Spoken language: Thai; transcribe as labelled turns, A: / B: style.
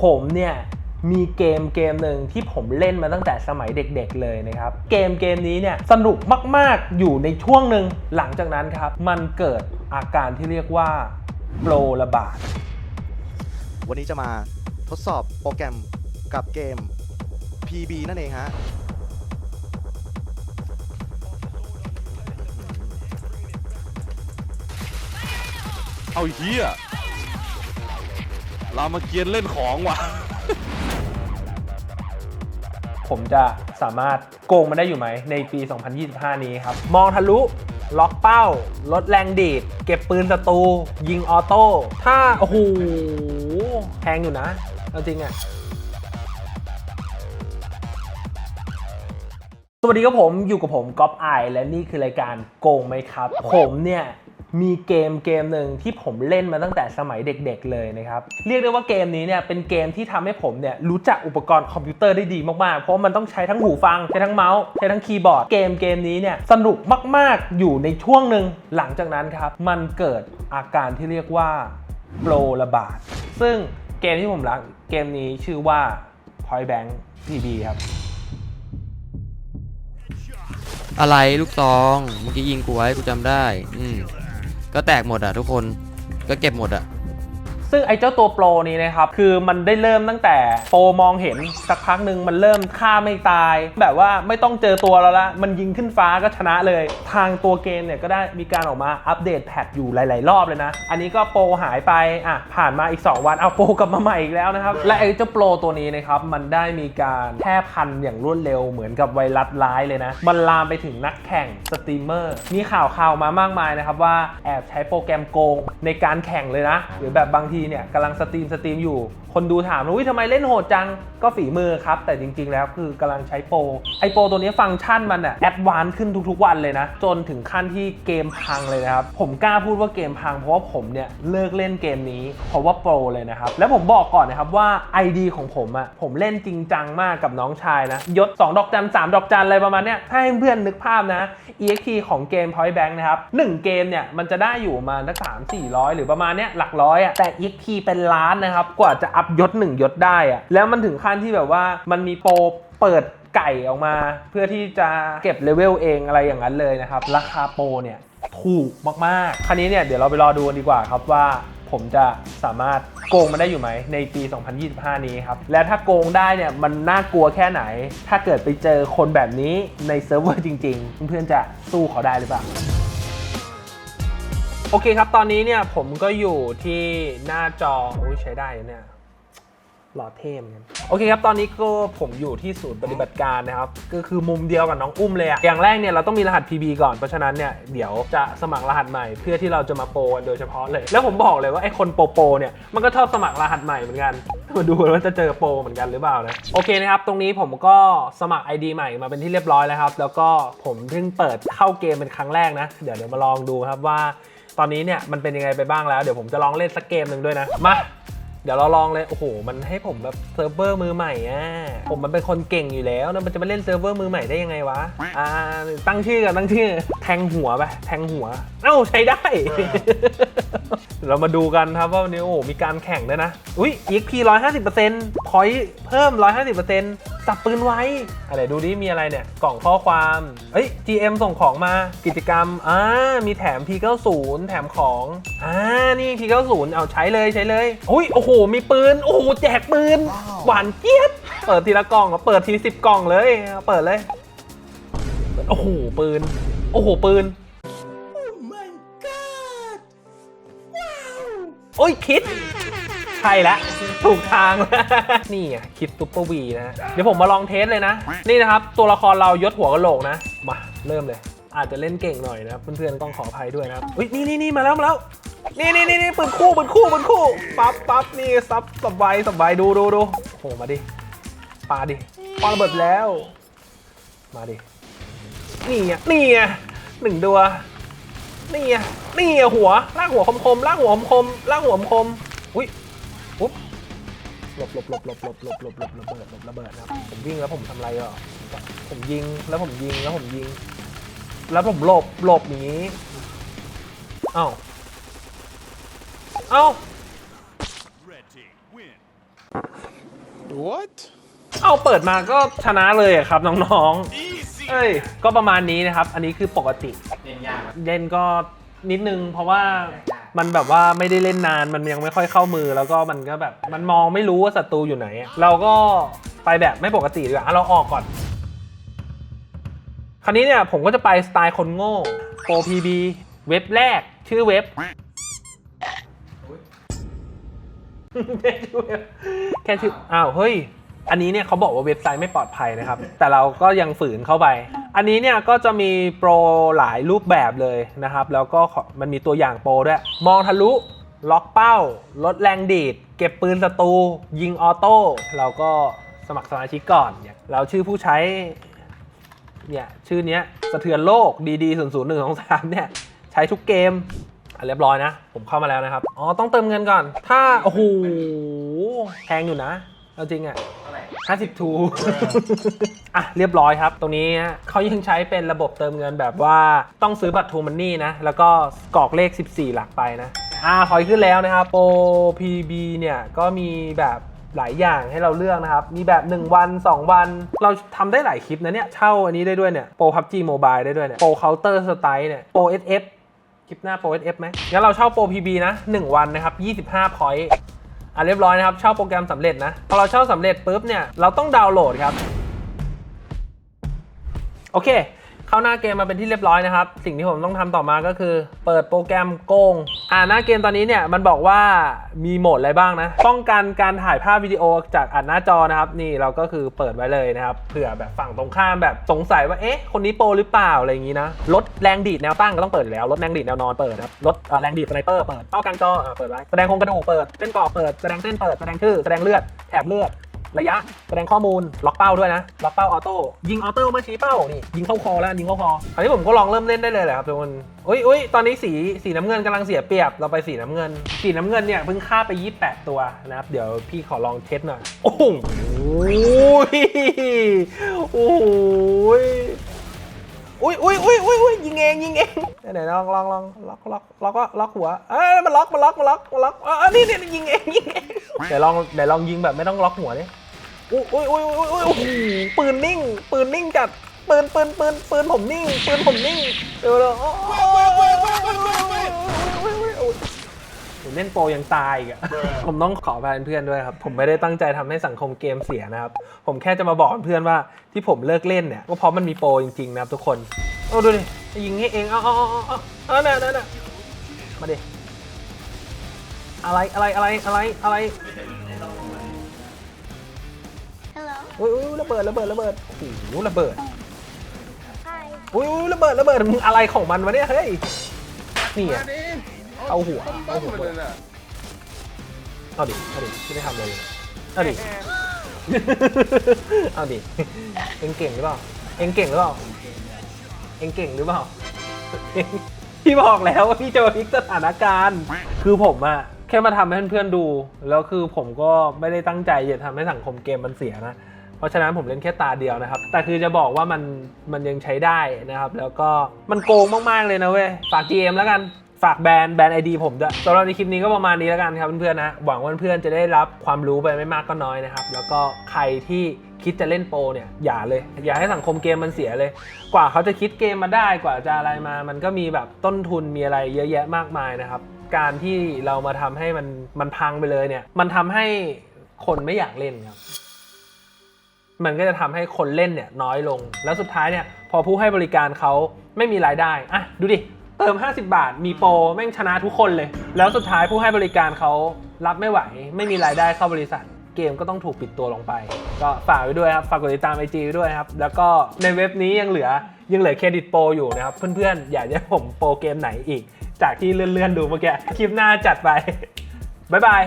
A: ผมเนี่ยมีเกมเกมหนึ่งที่ผมเล่นมาตั้งแต่สมัยเด็กๆเลยนะครับ เกมเกมนี้เนี่ยสนุกมากๆอยู่ในช่วงหนึ่งหลังจากนั้นครับ มันเกิดอาการที่เรียกว่าโปรระบาด
B: วันนี้จะมาทดสอบโปรแกรมกับเกม PB นั่นเองฮะ
C: เอาเฮีย รามาเกียร์เล่นของว่ะ
A: ผมจะสามารถโกงมันได้อยู่ไหมในปี 2025 นี้ครับ มองทะลุ ล็อกเป้า ลดแรงดีด เก็บปืนศัตรู ยิงออโต้ ถ้า โอ้โห แพงอยู่นะเอาจริงอะสวัสดีครับผมอยู่กับผมก๊อฟไอและนี่คือรายการโกงไหมครับ ผมเนี่ย มีเกมเกมหนึ่งที่ผมเล่นมาตั้งแต่สมัยเด็กๆเลยนะครับ เรียกได้ว่าเกมนี้เนี่ยเป็นเกมที่ทำให้ผมเนี่ยรู้จักอุปกรณ์คอมพิวเตอร์ได้ดีมากๆ เพราะมันต้องใช้ทั้งหูฟัง ใช้ทั้งเมาส์ ใช้ทั้งคีย์บอร์ด เกมเกมนี้เนี่ยสนุกมากๆ อยู่ในช่วงหนึ่งหลังจากนั้นครับ มันเกิดอาการที่เรียกว่าโปรระบาด ซึ่งเกมที่ผมรักเกมนี้ชื่อว่า Point Bank PB ครับ
D: อะไรลูกซองเมื่อกี้ยิงกูไว้กูจำได้ อืม ก็แตกหมดอะทุกคนก็เก็บหมดอะ
A: ซึ่งไอ้เจ้าตัวโปรนี้นะครับคือมันได้เริ่มตั้งแต่โปรมองเห็นสักพักหนึ่งมันเริ่มฆ่าไม่ตาย แบบว่าไม่ต้องเจอตัวแล้วละมันยิงขึ้นฟ้าก็ชนะเลย ทางตัวเกมเนี่ยก็ได้มีการออกมาอัปเดตแพทอยู่หลาย ๆ รอบเลยนะ อันนี้ก็โปรหายไปอะผ่านมาอีก 2 วันเอาโปรกลับมาใหม่อีกแล้วนะครับและไอ้เจ้าโปรตัวนี้นะครับมันได้มีการแพร่พันธุ์อย่างรวดเร็วเหมือนกับไวรัสร้ายเลยนะ มันลามไปถึงนักแข่งสตรีมเมอร์มีข่าวข่าวมามากมายนะครับว่าแอบใช้โปรแกรมโกงในการแข่งเลยนะ หรือแบบบางทีเนี่ยกำลังสตรีมสตรีมอยู่ คนดูถามว่าทำไมเล่นโหดจังก็ฝีมือครับ แต่จริง ๆ แล้วคือกำลังใช้โปรไอโปรตัวนี้ฟังก์ชันมันอะแอดวานซ์ขึ้นทุกๆ วันเลยนะ จนถึงขั้นที่เกมพังเลยนะครับ ผมกล้าพูดว่าเกมพังเพราะว่าผมเนี่ยเลิกเล่นเกมนี้ เพราะว่าโปรเลยนะครับ แล้วผมบอกก่อนนะครับว่า ID ของผมอะผมเล่นจริงจังมากกับน้องชายนะยศ 2 ดอกจัน 3 ดอกจันอะไรประมาณเนี้ยถ้าให้เพื่อนนึกภาพนะ EXP ของเกม Point Bank นะครับ1เกมเนี่ยมันจะได้อยู่มาสักสามสี่ร้อยหรือประมาณเนี้ยหลักร้อยอะแต่ EXP เป็นล้านนะครับ กว่าจะอัพยศ1ยศได้อะแล้วมันถึงขั้นที่แบบว่ามันมีโปรเปิดไก่ออกมา เพื่อที่จะเก็บเลเวลเองอะไรอย่างนั้นเลยนะครับ ราคาโปรเนี่ยถูกมากๆ คราวนี้เนี่ยเดี๋ยวเราไปรอดูกันดีกว่าครับว่าผมจะสามารถโกงมันได้อยู่ไหมในปี 2025 นี้ครับ และถ้าโกงได้เนี่ยมันน่ากลัวแค่ไหน ถ้าเกิดไปเจอคนแบบนี้ในเซิร์ฟเวอร์จริง ๆ เพื่อนๆจะสู้เขาได้หรือเปล่า โอเคครับ ตอนนี้เนี่ยผมก็อยู่ที่หน้าจอโอ้ยใช้ได้เนี่ยหล่อเท่เหมือนกันโอเคครับ ตอนนี้ก็ผมอยู่ที่ศูนย์ปฏิบัติการนะครับ ก็คือมุมเดียวกับน้องอุ้มเลยอะอย่างแรกเนี่ยเราต้องมีรหัส PB ก่อน เพราะฉะนั้นเนี่ยเดี๋ยวจะสมัครรหัสใหม่เพื่อที่เราจะมาโปรกันโดยเฉพาะเลย แล้วผมบอกเลยว่าไอ้คนโปรโปรเนี่ยมันก็ชอบสมัครรหัสใหม่เหมือนกัน มาดูว่าจะเจอโปรเหมือนกันหรือเปล่านะ โอเคนะครับ ตรงนี้ผมก็สมัคร ID ใหม่มาเป็นที่เรียบร้อยแล้วครับ แล้วก็ผมเพิ่งเปิดเข้าเกมเป็นครั้งแรกนะ เดี๋ยวเดี๋ยวมาลองดูครับว่า ตอนนี้เนี่ยมันเป็นยังไงไปบ้างแล้ว เดี๋ยวผมจะลองเล่นสักเกมหนึ่งด้วยนะ มา เดี๋ยวเราลองเลย โอ้โห มันให้ผมแบบเซิร์ฟเวอร์มือใหม่อะ ผมมันเป็นคนเก่งอยู่แล้วนะมันจะมาเล่นเซิร์ฟเวอร์มือใหม่ได้ยังไงวะ อ่า ตั้งชื่อกันตั้งชื่อ แทงหัวไป แทงหัว เอ้าใช้ได้ เดี๋ยวเรามาดูกันครับว่าวันนี้โอ้โหมีการแข่งด้วยนะ อุ้ย EXP 150% point เพิ่ม 150%สับปืนไว้ อะไรดูดิมีอะไรเนี่ย กล่องข้อความเอ้ย GM ส่งของมากิจกรรมอ่ามีแถม P90 แถมของอ่านี่ P90 เอาใช้เลยใช้เลย อุ้ยโอ้โห มีปืน โอ้โห แจกปืน
B: ว้าว
A: หวานเจี๊ยบ เปิดทีละกล่องอะเปิดทีสิบกล่องเลยเอาเปิดเลย โอ้โหปืน โอ้โหปืน โอ้ยคิด ใช่แล้วถูกทางนี่อะคิดซุปเปอร์วีนะ เดี๋ยวผมมาลองเทสเลยนะ นี่นะครับ ตัวละครเรายศหัวกะโหลกนะ มาเริ่มเลย อาจจะเล่นเก่งหน่อยนะครับเพื่อนๆต้องขออภัยด้วยนะครับอุ้ยนี่นี่นี่มาแล้วมาแล้วนี่นี่นี่นี่ปืนคู่ปืนคู่ปืนคู่ปั๊บปั๊บนี่ซับสบไวสับไวดูดูดูโอ้โหมาดิปาดิปาระเบิดแล้ว มาดินี่อะนี่อะหนึ่งตัว นี่อะนี่อะหัวลากหัวคมคมๆลากหัวคมคมๆลากหัวคมคมๆอุ้ยปุ๊บหลบหลบหลบหลบหลบหลบหลบหลบระเบิดหลบระเบิดนะครับผมวิ่งแล้วผมทำอะไรอะผมยิงแล้วผมยิงแล้วผมยิง แล้วผมหลบหลบอย่างนี้เอ้าเอ้า
C: Red team win. what
A: เอาเปิดมาก็ชนะเลยอะครับน้องๆ เอ้ย ก็ประมาณนี้นะครับ อันนี้คือปกติ
E: เล่นยาก
A: เล่นก็นิดนึง เพราะว่ามันแบบว่าไม่ได้เล่นนาน มันยังไม่ค่อยเข้ามือ แล้วก็มันก็แบบ มันมองไม่รู้ว่าศัตรูอยู่ไหนอะเราก็ไปแบบไม่ปกติดีกว่าอะเราออกก่อน คราวนี้เนี่ยผมก็จะไปสไตล์คนโง่โปรพีบีเว็บแรก ชื่อเว็บ แค่ชื่อเว็บแค่ชื่อ อ้าว เฮ้ย อันนี้เนี่ยเขาบอกว่าเว็บไซต์ไม่ปลอดภัยนะครับ แต่เราก็ยังฝืนเข้าไป อันนี้เนี่ยก็จะมีโปรหลายรูปแบบเลยนะครับ แล้วก็มันมีตัวอย่างโปรด้วย มองทะลุ ล็อกเป้า ลดแรงดีด เก็บปืนศัตรู ยิงออโต้ เราก็สมัครสมาชิกก่อน เราชื่อผู้ใช้ เนี่ยชื่อเนี้ยสะเทือนโลกดีดีศูนย์ศูนย์หนึ่งสองสามเนี่ยใช้ทุกเกมอะเรียบร้อยนะ ผมเข้ามาแล้วนะครับ อ๋อ ต้องเติมเงินก่อน ถ้า โอ้โห แพงอยู่นะ เอาจริงอะ
E: เท่าไหร่
A: 50ทูอะเรียบร้อยครับ ตรงนี้ฮะเขายังใช้เป็นระบบเติมเงินแบบว่าต้องซื้อบัตรทูมันนี่นะ แล้วก็กรอกเลข 14 หลักไปนะ อ่าถอยขึ้นแล้วนะครับโปร PB เนี่ยก็มีแบบหลายอย่างให้เราเลือกนะครับ มีแบบ 1 วัน 2 วัน เราทำได้หลายคลิปนะเนี่ย เช่าอันนี้ได้ด้วยเนี่ย โปร PUBG Mobile ได้ด้วยเนี่ย โปร Counter Strike เนี่ย โปร SF คลิปหน้าโปร SF ไหมงั้นเราเช่าโปร PB นะ 1 วันนะครับ 25 point อ่ อะเรียบร้อยนะครับเช่าโปรแกรมสำเร็จนะพอเราเช่าสำเร็จปุ๊บเนี่ยเราต้องดาวน์โหลดครับโอเค เข้าหน้าเกมมาเป็นที่เรียบร้อยนะครับ สิ่งที่ผมต้องทำต่อมาก็คือ เปิดโปรแกรมโกง อ่าหน้าเกมตอนนี้เนี่ยมันบอกว่ามีโหมดอะไรบ้างนะ ป้องกันการถ่ายภาพวิดีโอจากอัดหน้าจอนะครับ นี่เราก็คือเปิดไว้เลยนะครับเผื่อแบบฝั่งตรงข้ามแบบสงสัยว่าเอ๊ะคนนี้โปรหรือเปล่าอะไรอย่างนี้นะลดแรงดีดแนวตั้งก็ต้องเปิดแล้วลดแรงดีดแนวนอนเปิดครับลดแรงดีดสไนเปอร์เปิดเป้ากลางจอเปิดไว้แสดงโครงกระดูกเปิดเส้นกรอบเปิดแสดงเส้นเปิดแสดงชื่อแสดงเลือดแถบเลือด ระยะแสดงข้อมูลล็อกเป้าด้วยนะล็อกเป้าออโต้ยิงออโต้มื่อชี้เป้านี่ยิงเข้าคอแล้วยิงเข้าคออันนี้ผมก็ลองเริ่มเล่นได้เลยแหละครับทุกคนอุ้ยอุ้ยตอนนี้สีสีน้ำเงินกำลังเสียเปรียบเราไปสีน้ำเงิน สีน้ำเงินเนี่ยเพิ่งฆ่าไป 28 ตัวนะครับเดี๋ยวพี่ขอลองเทสหน่อยโอ้โหโอ้โหอุ้ยอุ้ยอุ้ยอุ้ยอุ้ยยิงเองยิงเองไหนลองลองลองล็อกล็อกล็อกก็ล็อกหัวเอ้ยมันล็อกมันล็อกมันล็อกมันล็อกเออนี่นี่ยิงเองยิงเอง เดี๋ยวลองเดี๋ยวลองยิงแบบไม่ต้องล็อกหัวดิอุ้ยอุ้ยอุ้ยอุ้ยอุ้ยโอ้โหปืนนิ่ง ปืนนิ่งจัดปืนปืนปืนปืนผมนิ่ง ปืนผมนิ่งเดี๋ยวเดี๋ยวโอ้ยผมเล่นโปรยังตายอีกอะผมต้องขออภัยเพื่อนด้วยครับ ผมไม่ได้ตั้งใจทำให้สังคมเกมเสียนะครับ ผมแค่จะมาบอกเพื่อนว่าที่ผมเลิกเล่นเนี่ยก็เพราะมันมีโปรจริงๆนะครับทุกคน โอ้ดูดิยิงให้เอง เอาเอาเอาเอาเอาเอเนี่ยเนี่ยมาดิ อะไรอะไรอะไรอะไรอะไร
F: Hello.
A: อุ้ยอุ้ยระเบิดระเบิดระเบิดโอ้โหระเบิด
F: Hi.
A: อุ้ยอุ้ยระเบิดระเบิดมึงอะไรของมันวะเนี่ยเฮ้ยนี่อะเอาหัวเอาหัวเอาดิเอาดิไม่ได้ทำอะไรเลยเอาดิ เอาดิ เอ็งเก่งหรือเปล่า เอ็งเก่งหรือเปล่า เอ็งเก่งหรือเปล่าเอ็งพี่บอกแล้วว่าพี่จะมาพลิกสถานการณ์ คือผมอะ แค่มาทำให้เพื่อนๆดู แล้วคือผมก็ไม่ได้ตั้งใจจะทำให้สังคมเกมมันเสียนะ เพราะฉะนั้นผมเล่นแค่ตาเดียวนะครับ แต่คือจะบอกว่ามันมันยังใช้ได้นะครับ แล้วก็มันโกงมากๆเลยนะเว้ย ฝาก GM แล้วกัน ฝากแบรนด์แบรนด์ไอดีผมด้วยสำหรับในคลิปนี้ก็ประมาณนี้แล้วกันครับเพื่อนๆนะ หวังว่าเพื่อนๆจะได้รับความรู้ไปไม่มากก็น้อยนะครับ แล้วก็ใครที่คิดจะเล่นโปรเนี่ยอย่าเลย อย่าให้สังคมเกมมันเสียเลย กว่าเขาจะคิดเกมมาได้กว่าจะอะไรมา มันก็มีแบบต้นทุนมีอะไรเยอะแยะมากมายนะครับ การที่เรามาทำให้มันมันพังไปเลยเนี่ย มันทำให้คนไม่อยากเล่นครับ มันก็จะทำให้คนเล่นเนี่ยน้อยลง แล้วสุดท้ายเนี่ย พอผู้ให้บริการเขาไม่มีรายได้อะดูดิ เติม 50 บาท มีโปรแม่งชนะทุกคนเลย แล้วสุดท้ายผู้ให้บริการเขารับไม่ไหว ไม่มีรายได้เข้าบริษัท เกมก็ต้องถูกปิดตัวลงไป ก็ฝากไว้ด้วยครับ ฝากกดติดตามไอจีด้วยครับ แล้วก็ในเว็บนี้ยังเหลือยังเหลือเครดิตโปรอยู่นะครับ เพื่อนๆ อยากจะให้ผมโปรเกมไหนอีก จากที่เลื่อนๆดูเมื่อกี้ คลิปหน้าจัดไป บ๊ายบาย